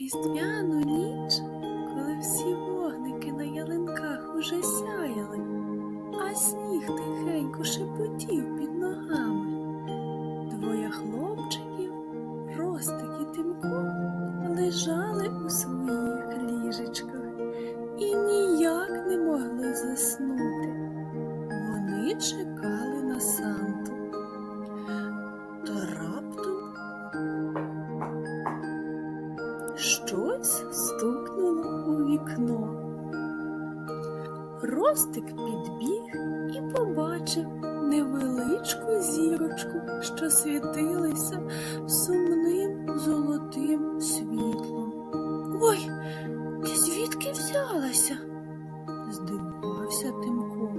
різдвяну ніч, коли всі вогники на ялинках уже сяяли, а сніг тихенько шепотів під ногами, двоє хлопчиків, Ростик і Тимко, лежали у своїх ліжечках щось стукнуло у вікно. Ростик підбіг і побачив невеличку зірочку, що світилася сумним золотим світлом. Ой, ти звідки взялася? здивувався Тимко.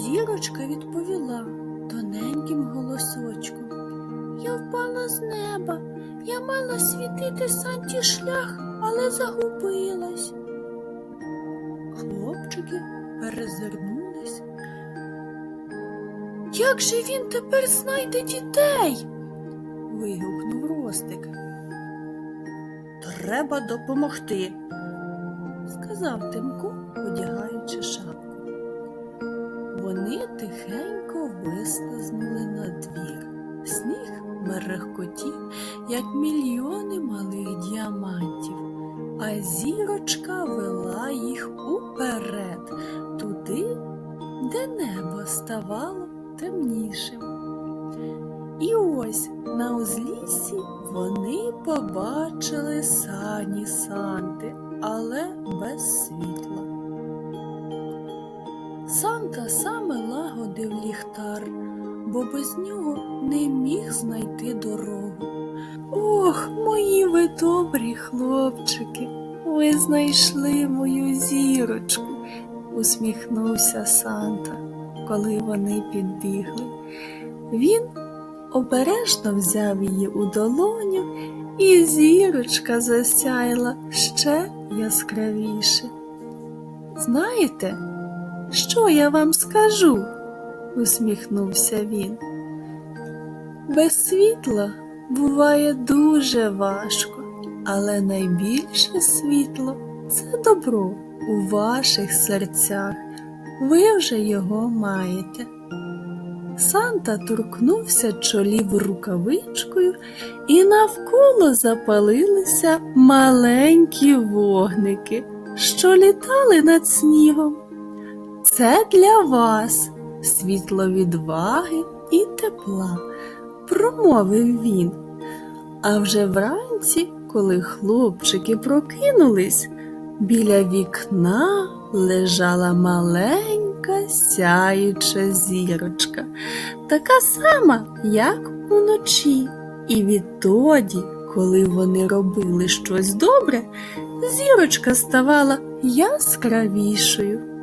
Зірочка відповіла тоненьким голосочком. Я впала з неба. Я мала світити Санті шлях, але загубилась. Хлопчики перезирнулись. Як же він тепер знайде дітей? вигукнув Ростик. Треба допомогти, сказав Тимко, одягаючи шапку. Вони тихенько вислизнули на двір. Сніг мерехкотів, як мільйони малих діамантів, а зірочка вела їх уперед, туди, де небо ставало темнішим. І ось на узліссі вони побачили сані Санти, але без світла. Санта саме лагодив ліхтар, бо без нього не міг знайти дорогу. Ох, мої ви добрі хлопчики, ви знайшли мою зірочку, усміхнувся Санта, коли вони підбігли. Він обережно взяв її у долоню, і зірочка засяяла ще яскравіше. Знаєте, що я вам скажу? Усміхнувся він. Без світла буває дуже важко, але найбільше світло це добро у ваших серцях. Ви вже його маєте. Санта торкнувся чолів рукавичкою, і навколо запалилися маленькі вогники, що літали над снігом. Це для вас світло відваги і тепла, промовив він. А вже вранці, коли хлопчики прокинулись, біля вікна лежала маленька сяюча зірочка, така сама, як уночі. І відтоді, коли вони робили щось добре, зірочка ставала яскравішою.